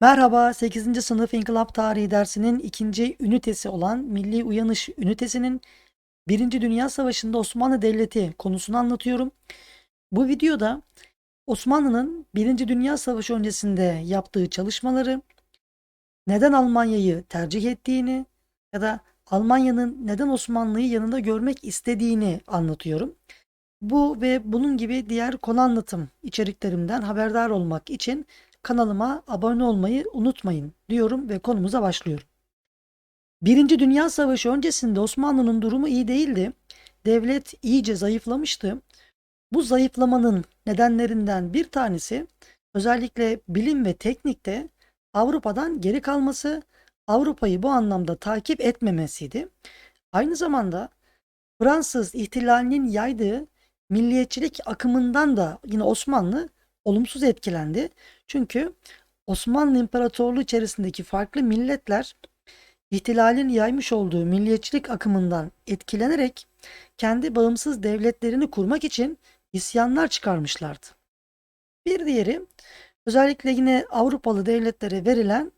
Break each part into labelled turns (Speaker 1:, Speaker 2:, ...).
Speaker 1: Merhaba, 8. sınıf İnkılap Tarihi dersinin ikinci ünitesi olan Milli Uyanış ünitesinin Birinci Dünya Savaşı'nda Osmanlı Devleti konusunu anlatıyorum. Bu videoda Osmanlı'nın Birinci Dünya Savaşı öncesinde yaptığı çalışmaları, neden Almanya'yı tercih ettiğini ya da Almanya'nın neden Osmanlı'yı yanında görmek istediğini anlatıyorum. Bu ve bunun gibi diğer konu anlatım içeriklerimden haberdar olmak için kanalıma abone olmayı unutmayın diyorum ve konumuza başlıyorum. Birinci Dünya Savaşı öncesinde Osmanlı'nın durumu iyi değildi. Devlet iyice zayıflamıştı. Bu zayıflamanın nedenlerinden bir tanesi özellikle bilim ve teknikte Avrupa'dan geri kalması, Avrupa'yı bu anlamda takip etmemesiydi. Aynı zamanda Fransız ihtilalinin yaydığı milliyetçilik akımından da yine Osmanlı olumsuz etkilendi. Çünkü Osmanlı İmparatorluğu içerisindeki farklı milletler ihtilalin yaymış olduğu milliyetçilik akımından etkilenerek kendi bağımsız devletlerini kurmak için isyanlar çıkarmışlardı. Bir diğeri özellikle yine Avrupalı devletlere verilen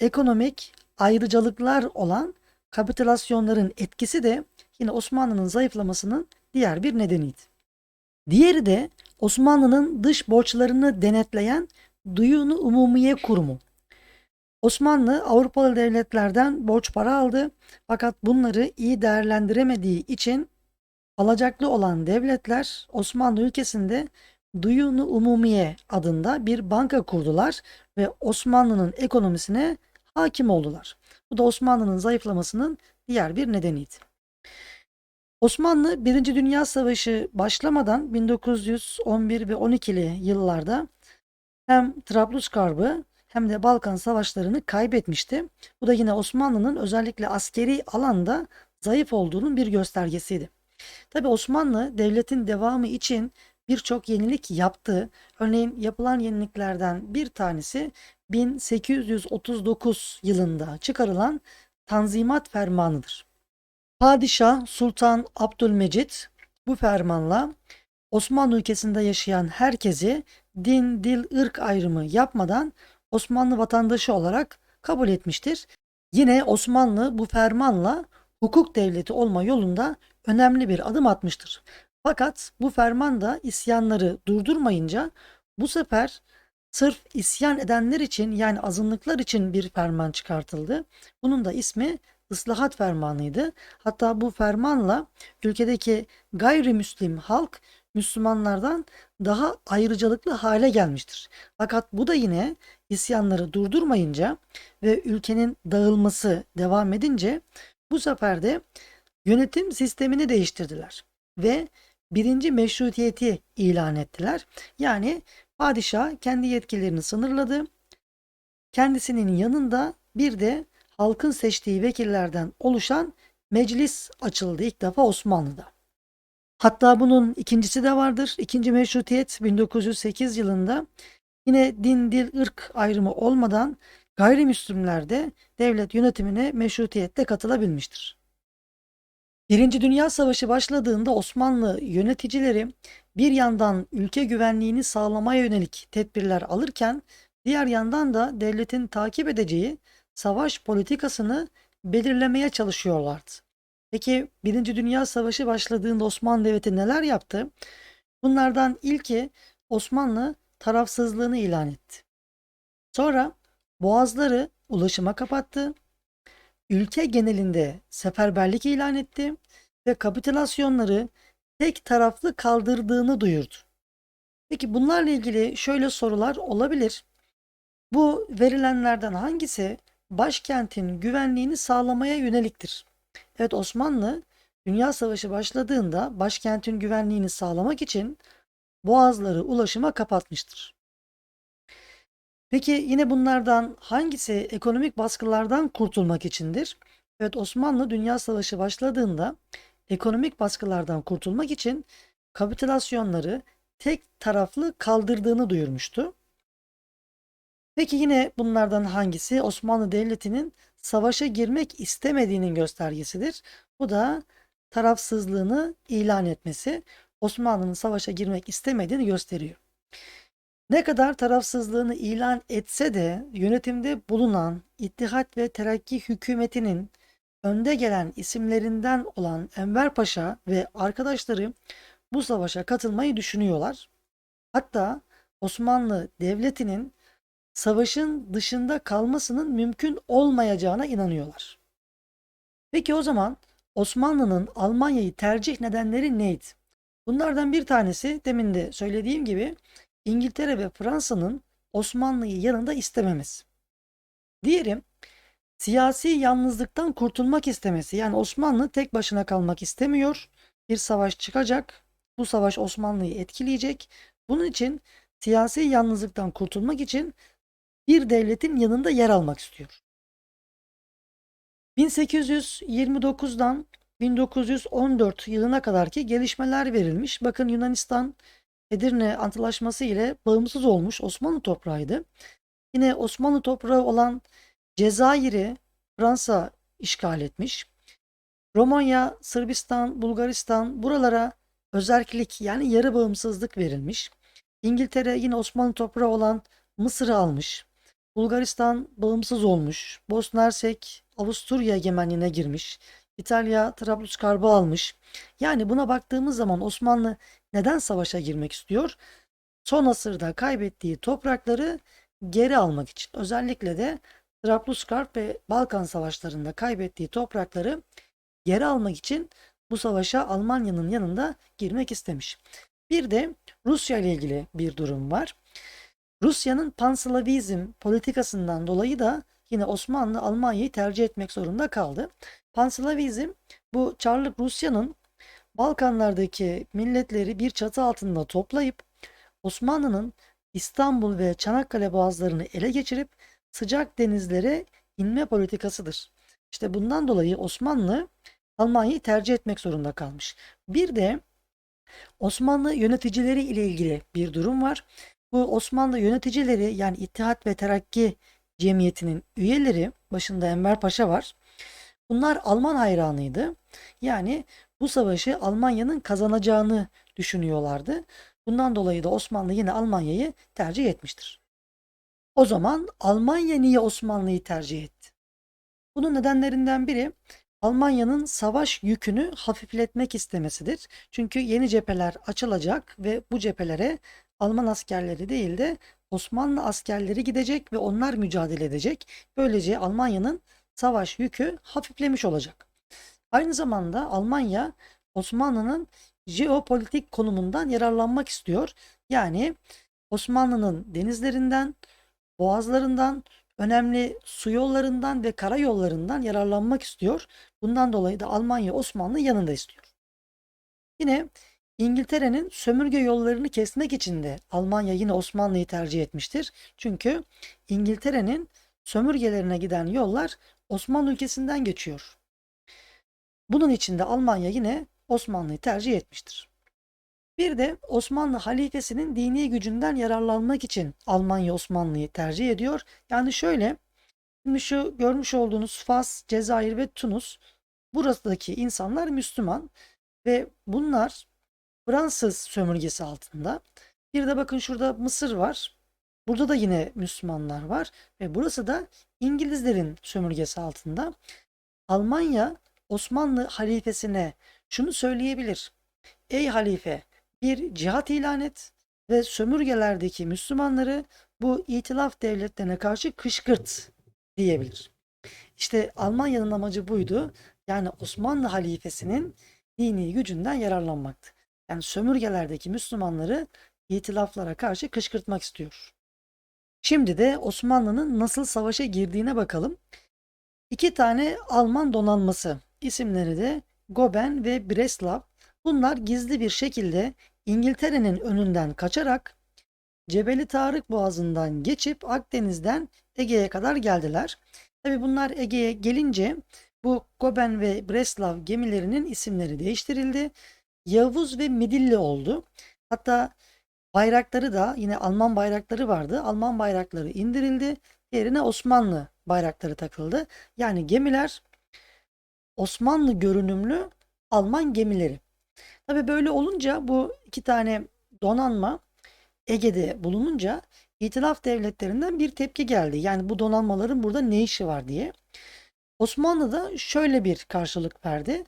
Speaker 1: ekonomik ayrıcalıklar olan kapitülasyonların etkisi de yine Osmanlı'nın zayıflamasının diğer bir nedeniydi. Diğeri de Osmanlı'nın dış borçlarını denetleyen Duyunu Umumiye Kurumu. Osmanlı Avrupalı devletlerden borç para aldı fakat bunları iyi değerlendiremediği için alacaklı olan devletler Osmanlı ülkesinde Duyunu Umumiye adında bir banka kurdular ve Osmanlı'nın ekonomisine hakim oldular. Bu da Osmanlı'nın zayıflamasının diğer bir nedeniydi. Osmanlı 1. Dünya Savaşı başlamadan 1911 ve 12'li yıllarda hem Trablusgarb'ı hem de Balkan Savaşları'nı kaybetmişti. Bu da yine Osmanlı'nın özellikle askeri alanda zayıf olduğunun bir göstergesiydi. Tabi Osmanlı devletin devamı için birçok yenilik yaptı. Örneğin yapılan yeniliklerden bir tanesi 1839 yılında çıkarılan Tanzimat Fermanı'dır. Padişah Sultan Abdülmecit bu fermanla Osmanlı ülkesinde yaşayan herkesi din, dil, ırk ayrımı yapmadan Osmanlı vatandaşı olarak kabul etmiştir. Yine Osmanlı bu fermanla hukuk devleti olma yolunda önemli bir adım atmıştır. Fakat bu ferman da isyanları durdurmayınca bu sefer sırf isyan edenler için yani azınlıklar için bir ferman çıkartıldı. Bunun da ismi ıslahat fermanıydı. Hatta bu fermanla ülkedeki gayrimüslim halk Müslümanlardan daha ayrıcalıklı hale gelmiştir. Fakat bu da yine isyanları durdurmayınca ve ülkenin dağılması devam edince bu sefer de yönetim sistemini değiştirdiler ve birinci meşrutiyeti ilan ettiler. Yani padişah kendi yetkilerini sınırladı. Kendisinin yanında bir de halkın seçtiği vekillerden oluşan meclis açıldı ilk defa Osmanlı'da. Hatta bunun ikincisi de vardır. İkinci meşrutiyet 1908 yılında yine din, dil, ırk ayrımı olmadan gayrimüslimler de devlet yönetimine meşrutiyetle katılabilmiştir. Birinci Dünya Savaşı başladığında Osmanlı yöneticileri bir yandan ülke güvenliğini sağlamaya yönelik tedbirler alırken diğer yandan da devletin takip edeceği savaş politikasını belirlemeye çalışıyorlardı. Peki Birinci Dünya Savaşı başladığında Osmanlı Devleti neler yaptı? Bunlardan ilki Osmanlı tarafsızlığını ilan etti. Sonra boğazları ulaşıma kapattı. Ülke genelinde seferberlik ilan etti ve kapitülasyonları tek taraflı kaldırdığını duyurdu. Peki bunlarla ilgili şöyle sorular olabilir. Bu verilenlerden hangisi başkentin güvenliğini sağlamaya yöneliktir? Evet Osmanlı Dünya Savaşı başladığında başkentin güvenliğini sağlamak için boğazları ulaşıma kapatmıştır. Peki yine bunlardan hangisi ekonomik baskılardan kurtulmak içindir? Evet Osmanlı Dünya Savaşı başladığında ekonomik baskılardan kurtulmak için kapitülasyonları tek taraflı kaldırdığını duyurmuştu. Peki yine bunlardan hangisi Osmanlı Devleti'nin savaşa girmek istemediğinin göstergesidir? Bu da tarafsızlığını ilan etmesi Osmanlı'nın savaşa girmek istemediğini gösteriyor. Ne kadar tarafsızlığını ilan etse de yönetimde bulunan İttihat ve Terakki hükümetinin önde gelen isimlerinden olan Enver Paşa ve arkadaşları bu savaşa katılmayı düşünüyorlar. Hatta Osmanlı Devleti'nin savaşın dışında kalmasının mümkün olmayacağına inanıyorlar. Peki o zaman Osmanlı'nın Almanya'yı tercih nedenleri neydi? Bunlardan bir tanesi demin de söylediğim gibi İngiltere ve Fransa'nın Osmanlı'yı yanında istememesi. Diğeri siyasi yalnızlıktan kurtulmak istemesi. Yani Osmanlı tek başına kalmak istemiyor. Bir savaş çıkacak. Bu savaş Osmanlı'yı etkileyecek. Bunun için siyasi yalnızlıktan kurtulmak için bir devletin yanında yer almak istiyor. 1829'dan 1914 yılına kadarki gelişmeler verilmiş. Bakın Yunanistan Edirne Antlaşması ile bağımsız olmuş Osmanlı toprağıydı. Yine Osmanlı toprağı olan Cezayir'i Fransa işgal etmiş. Romanya, Sırbistan, Bulgaristan buralara özerklik yani yarı bağımsızlık verilmiş. İngiltere yine Osmanlı toprağı olan Mısır'ı almış. Bulgaristan bağımsız olmuş. Bosna Hersek Avusturya egemenliğine girmiş. İtalya Trablusgarb'ı almış. Yani buna baktığımız zaman Osmanlı neden savaşa girmek istiyor? Son asırda kaybettiği toprakları geri almak için. Özellikle de Trablusgarp ve Balkan savaşlarında kaybettiği toprakları geri almak için bu savaşa Almanya'nın yanında girmek istemiş. Bir de Rusya ile ilgili bir durum var. Rusya'nın panslavizm politikasından dolayı da yine Osmanlı Almanya'yı tercih etmek zorunda kaldı. Panslavizm bu Çarlık Rusya'nın Balkanlardaki milletleri bir çatı altında toplayıp Osmanlı'nın İstanbul ve Çanakkale boğazlarını ele geçirip sıcak denizlere inme politikasıdır. İşte bundan dolayı Osmanlı Almanya'yı tercih etmek zorunda kalmış. Bir de Osmanlı yöneticileri ile ilgili bir durum var. Bu Osmanlı yöneticileri yani İttihat ve Terakki Cemiyeti'nin üyeleri başında Enver Paşa var. Bunlar Alman hayranıydı. Yani bu savaşı Almanya'nın kazanacağını düşünüyorlardı. Bundan dolayı da Osmanlı yine Almanya'yı tercih etmiştir. O zaman Almanya niye Osmanlı'yı tercih etti? Bunun nedenlerinden biri Almanya'nın savaş yükünü hafifletmek istemesidir. Çünkü yeni cepheler açılacak ve bu cephelere Alman askerleri değil de Osmanlı askerleri gidecek ve onlar mücadele edecek. Böylece Almanya'nın savaş yükü hafiflemiş olacak. Aynı zamanda Almanya Osmanlı'nın jeopolitik konumundan yararlanmak istiyor. Yani Osmanlı'nın denizlerinden, boğazlarından, önemli su yollarından ve karayollarından yararlanmak istiyor. Bundan dolayı da Almanya Osmanlı yanında istiyor. Yine İngiltere'nin sömürge yollarını kesmek için de Almanya yine Osmanlı'yı tercih etmiştir. Çünkü İngiltere'nin sömürgelerine giden yollar Osmanlı ülkesinden geçiyor. Bunun için de Almanya yine Osmanlı'yı tercih etmiştir. Bir de Osmanlı halifesinin dini gücünden yararlanmak için Almanya Osmanlı'yı tercih ediyor. Yani şöyle, şimdi şu görmüş olduğunuz Fas, Cezayir ve Tunus, burasındaki insanlar Müslüman ve bunlar Fransız sömürgesi altında. Bir de bakın şurada Mısır var. Burada da yine Müslümanlar var ve burası da İngilizlerin sömürgesi altında. Almanya Osmanlı halifesine şunu söyleyebilir. Ey halife bir cihat ilan et ve sömürgelerdeki Müslümanları bu itilaf devletlerine karşı kışkırt diyebilir. İşte Almanya'nın amacı buydu. Yani Osmanlı halifesinin dini gücünden yararlanmaktı. Yani sömürgelerdeki Müslümanları itilaflara karşı kışkırtmak istiyor. Şimdi de Osmanlı'nın nasıl savaşa girdiğine bakalım. İki tane Alman donanması isimleri de Goben ve Breslav. Bunlar gizli bir şekilde İngiltere'nin önünden kaçarak Cebeli Tarık Boğazı'ndan geçip Akdeniz'den Ege'ye kadar geldiler. Tabi bunlar Ege'ye gelince bu Goben ve Breslav gemilerinin isimleri değiştirildi. Yavuz ve Midilli oldu. Hatta bayrakları da yine Alman bayrakları vardı. Alman bayrakları indirildi. Yerine Osmanlı bayrakları takıldı. Yani gemiler Osmanlı görünümlü Alman gemileri. Tabi böyle olunca bu iki tane donanma Ege'de bulununca İtilaf devletlerinden bir tepki geldi. Yani bu donanmaların burada ne işi var diye. Osmanlı da şöyle bir karşılık verdi.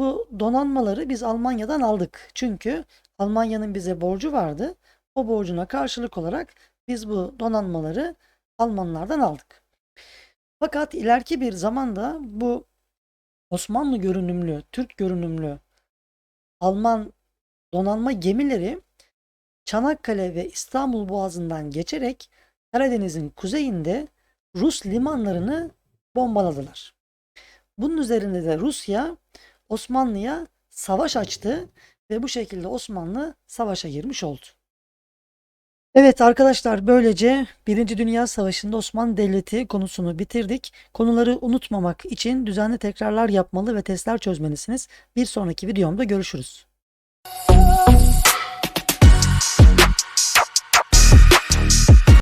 Speaker 1: Bu donanmaları biz Almanya'dan aldık. Çünkü Almanya'nın bize borcu vardı. O borcuna karşılık olarak biz bu donanmaları Almanlardan aldık. Fakat ileriki bir zamanda bu Osmanlı görünümlü, Türk görünümlü Alman donanma gemileri Çanakkale ve İstanbul Boğazı'ndan geçerek Karadeniz'in kuzeyinde Rus limanlarını bombaladılar. Bunun üzerinde de Rusya Osmanlı'ya savaş açtı ve bu şekilde Osmanlı savaşa girmiş oldu. Evet arkadaşlar böylece Birinci Dünya Savaşı'nda Osmanlı Devleti konusunu bitirdik. Konuları unutmamak için düzenli tekrarlar yapmalı ve testler çözmelisiniz. Bir sonraki videomda görüşürüz.